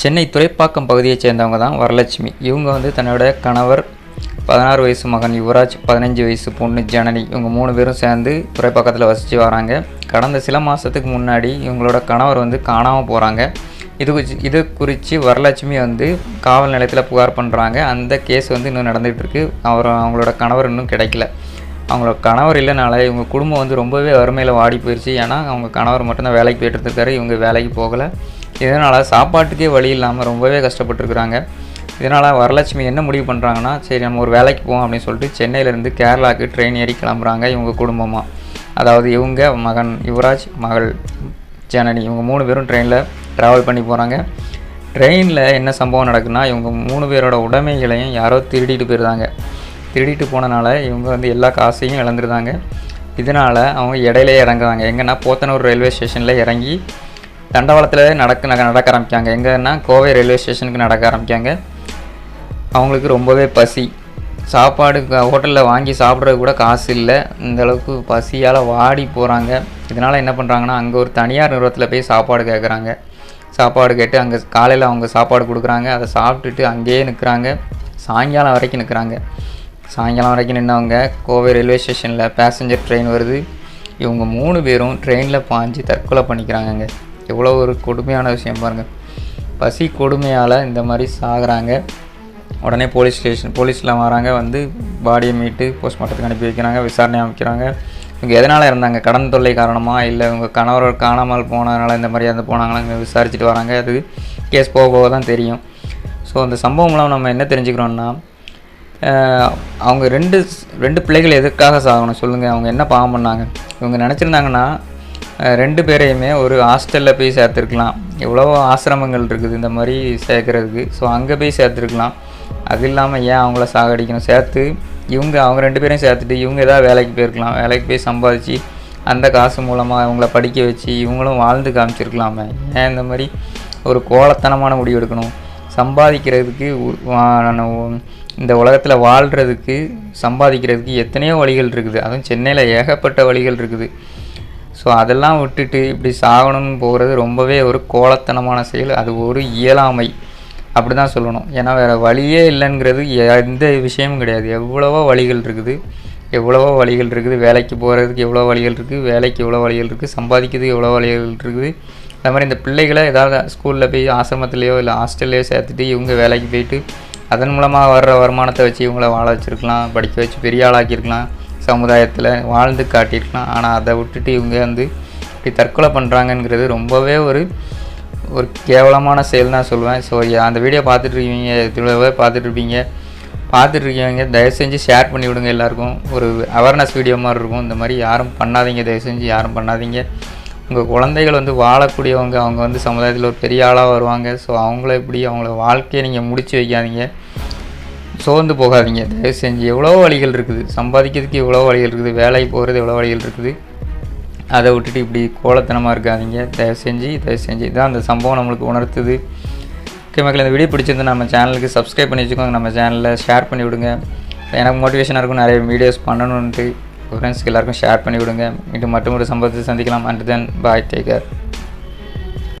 சென்னை துறைப்பாக்கம் பகுதியைச் சேர்ந்தவங்க தான் வரலட்சுமி. இவங்க வந்து தன்னோட கணவர் பதினாறு வயசு மகன் யுவராஜ் பதினஞ்சு வயசு பொண்ணு ஜனனி. இவங்க மூணு பேரும் சேர்ந்து துறைப்பாக்கத்தில் வசித்து வராங்க. கடந்த சில மாதத்துக்கு முன்னாடி இவங்களோட கணவர் வந்து காணாமல் போகிறாங்க இது குறிச்சு இது குறித்து வரலட்சுமி வந்து காவல் நிலையத்தில் புகார் பண்ணுறாங்க அந்த கேஸ் வந்து இன்னும் நடந்துகிட்ருக்கு. அவர் அவங்களோட கணவர் இன்னும் கிடைக்கல. அவங்களோட கணவர் இல்லைனால இவங்க குடும்பம் வந்து ரொம்பவே வறுமையில் வாடி போயிடுச்சு ஏன்னா அவங்க கணவர் மட்டும்தான் வேலைக்கு போய்ட்டு இருக்காரு இவங்க வேலைக்கு போகலை. இதனால் சாப்பாட்டுக்கே வழி இல்லாமல் ரொம்பவே கஷ்டப்பட்டுருக்குறாங்க. இதனால் வரலட்சுமி என்ன முடிவு பண்ணுறாங்கன்னா சரி நம்ம ஒரு வேலைக்கு போவோம் அப்படின்னு சொல்லிட்டு சென்னையிலேருந்து கேரளாவுக்கு ட்ரெயின் ஏறி கிளம்புறாங்க இவங்க குடும்பமாக அதாவது இவங்க மகன் யுவராஜ் மகள் ஜனனி இவங்க மூணு பேரும் ட்ரெயினில் ட்ராவல் பண்ணி போகிறாங்க ட்ரெயினில் என்ன சம்பவம் நடக்குன்னா இவங்க மூணு பேரோட உடைமைகளையும் யாரோ திருடிட்டு போயிருந்தாங்க. திருடிட்டு போனனால இவங்க வந்து எல்லா காசையும் இழந்துருந்தாங்க. இதனால் அவங்க இடையிலே இறங்குறாங்க. எங்கன்னா போத்தனூர் ரயில்வே ஸ்டேஷனில் இறங்கி தண்டவாளத்தில் நடக்க நடக்க ஆரம்பிக்காங்க எங்கன்னா கோவை ரயில்வே ஸ்டேஷனுக்கு நடக்க ஆரம்பிக்காங்க அவங்களுக்கு ரொம்பவே பசி. சாப்பாடு ஹோட்டலில் வாங்கி சாப்பிட்றது கூட காசு இல்லை. இந்தளவுக்கு பசியால் வாடி போகிறாங்க இதனால் என்ன பண்ணுறாங்கன்னா அங்கே ஒரு தனியார் நிறுவனத்தில் போய் சாப்பாடு கேட்குறாங்க சாப்பாடு கேட்டு அங்கே காலையில் அவங்க சாப்பாடு கொடுக்குறாங்க. அதை சாப்பிட்டுட்டு அங்கேயே நிற்கிறாங்க சாயங்காலம் வரைக்கும் நிற்கிறாங்க சாயங்காலம் வரைக்கும் நின்றவங்க கோவை ரயில்வே ஸ்டேஷனில் பேசஞ்சர் ட்ரெயின் வருது. இவங்க மூணு பேரும் ட்ரெயினில் பாஞ்சு தற்கொலை பண்ணிக்கிறாங்கங்க. எவ்வளோ ஒரு கொடுமையான விஷயம் பாருங்கள் பசி கொடுமையால் இந்த மாதிரி சாகிறாங்க. உடனே போலீஸ் ஸ்டேஷன் போலீஸ்லாம் வராங்க வந்து பாடியை மீட்டு போஸ்ட்மார்ட்டத்துக்கு அனுப்பி வைக்கிறாங்க விசாரணை அமைக்கிறாங்க. இவங்க எதனால் இருந்தாங்க கடன் தொல்லை காரணமாக இல்லை இவங்க கணவர் காணாமல் போனதுனால இந்த மாதிரி இருந்து போனாங்களா இங்கே விசாரிச்சுட்டு வராங்க. அது கேஸ் போக போக தான் தெரியும். ஸோ அந்த சம்பவம்லாம் நம்ம என்ன தெரிஞ்சுக்கிறோன்னா அவங்க ரெண்டு ரெண்டு பிள்ளைகள் எதுக்காக சாகணும்? சொல்லுங்கள் அவங்க என்ன பாவம் பண்ணாங்க? இவங்க நினச்சிருந்தாங்கன்னா ரெண்டு பேரையுமே ஒரு ஹாஸ்டலில் போய் சேர்த்துருக்கலாம். எவ்வளவோ ஆசிரமங்கள் இருக்குது இந்த மாதிரி சேர்க்குறதுக்கு. ஸோ அங்கே போய் சேர்த்துருக்கலாம். அது இல்லாமல் ஏன் அவங்கள சாகடிக்கணும்? சேர்த்து இவங்க அவங்க ரெண்டு பேரையும் சேர்த்துட்டு இவங்க ஏதாவது வேலைக்கு போயிருக்கலாம். வேலைக்கு போய் சம்பாதிச்சு அந்த காசு மூலமாக அவங்கள படிக்க வச்சு இவங்களும் வாழ்ந்து காமிச்சிருக்கலாமே. ஏன் இந்த மாதிரி ஒரு கோலத்தனமான முடிவு எடுக்கணும்? சம்பாதிக்கிறதுக்கு நான் இந்த உலகத்தில் வாழ்கிறதுக்கு சம்பாதிக்கிறதுக்கு எத்தனையோ வழிகள் இருக்குது. அதுவும் சென்னையில் ஏகப்பட்ட வழிகள் இருக்குது. ஸோ அதெல்லாம் விட்டுட்டு இப்படி சாகணும்னு போகிறது ரொம்பவே ஒரு கோலத்தனமான செயல். அது ஒரு இயலாமை. அப்படி தான் சொல்லணும். ஏன்னா வேறு வழியே இல்லைங்கிறது எந்த விஷயமும் கிடையாது. எவ்வளவோ வழிகள் இருக்குது. எவ்வளவோ வழிகள் இருக்குது. வேலைக்கு போகிறதுக்கு எவ்வளோ வழிகள் இருக்குது. வேலைக்கு எவ்வளோ வழிகள் இருக்குது. சம்பாதிக்கிறதுக்கு எவ்வளோ வழிகள் இருக்குது. அது மாதிரி இந்த பிள்ளைகளை ஏதாவது ஸ்கூலில் போய் ஆசிரமத்துலேயோ இல்லை ஹாஸ்டல்லையோ சேர்த்துட்டு இவங்க வேலைக்கு போயிட்டு அதன் மூலமாக வர்ற வருமானத்தை வச்சு இவங்கள வாழ வச்சுருக்கலாம் படிக்க வச்சு பெரிய ஆளாக்கியிருக்கலாம். சமுதாயத்தில் வாழ்ந்து காட்டியிருக்கலாம் ஆனால் அதை விட்டுட்டு இவங்க வந்து இப்படி தற்கொலை பண்ணுறாங்கங்கிறது ரொம்பவே ஒரு ஒரு கேவலமான செயல் தான் சொல்லுவேன் ஸோ அந்த வீடியோ பார்த்துட்ருக்கீங்க இவ்வளோவே பார்த்துட்ருப்பீங்க பார்த்துட்ருக்கீங்க தயவு செஞ்சு ஷேர் பண்ணி விடுங்க எல்லாருக்கும். ஒரு அவேர்னஸ் வீடியோ மாதிரி இருக்கும். இந்த மாதிரி யாரும் பண்ணாதீங்க தயவு செஞ்சு யாரும் பண்ணாதீங்க. உங்கள் குழந்தைகள் வந்து வாழக்கூடியவங்க அவங்க வந்து சமுதாயத்தில் ஒரு பெரிய ஆளாக வருவாங்க. ஸோ அவங்கள இப்படி அவங்கள வாழ்க்கையை நீங்கள் முடிச்சு வைக்காதீங்க. சோர்ந்து போகாதீங்க. தயவு செஞ்சு எவ்வளோ வழிகள் இருக்குது. சம்பாதிக்கிறதுக்கு எவ்வளோ வழிகள் இருக்குது. வேலைக்கு போகிறது எவ்வளோ வழிகள் இருக்குது. அதை விட்டுட்டு இப்படி கோலத்தனமாக இருக்காதீங்க. தயவு செஞ்சு தயவு செஞ்சு. இதான் அந்த சம்பவம் நம்மளுக்கு உணர்த்துது. ஓகே மக்கள் இந்த வீடியோ பிடிச்சிருந்து நம்ம சேனலுக்கு சப்ஸ்கிரைப் பண்ணி வச்சுக்கோங்க. நம்ம சேனலில் ஷேர் பண்ணி விடுங்க. எனக்கு மோட்டிவேஷனாக இருக்கும் நிறைய வீடியோஸ் பண்ணணுன்ட்டு ஃப்ரெண்ட்ஸ்க்கு எல்லாருக்கும் ஷேர் பண்ணி விடுங்க. மீண்டும் மட்டும் ஒரு சம்பவத்தை சந்திக்கலாம் அண்ட் தென் பாய் டேக்கர்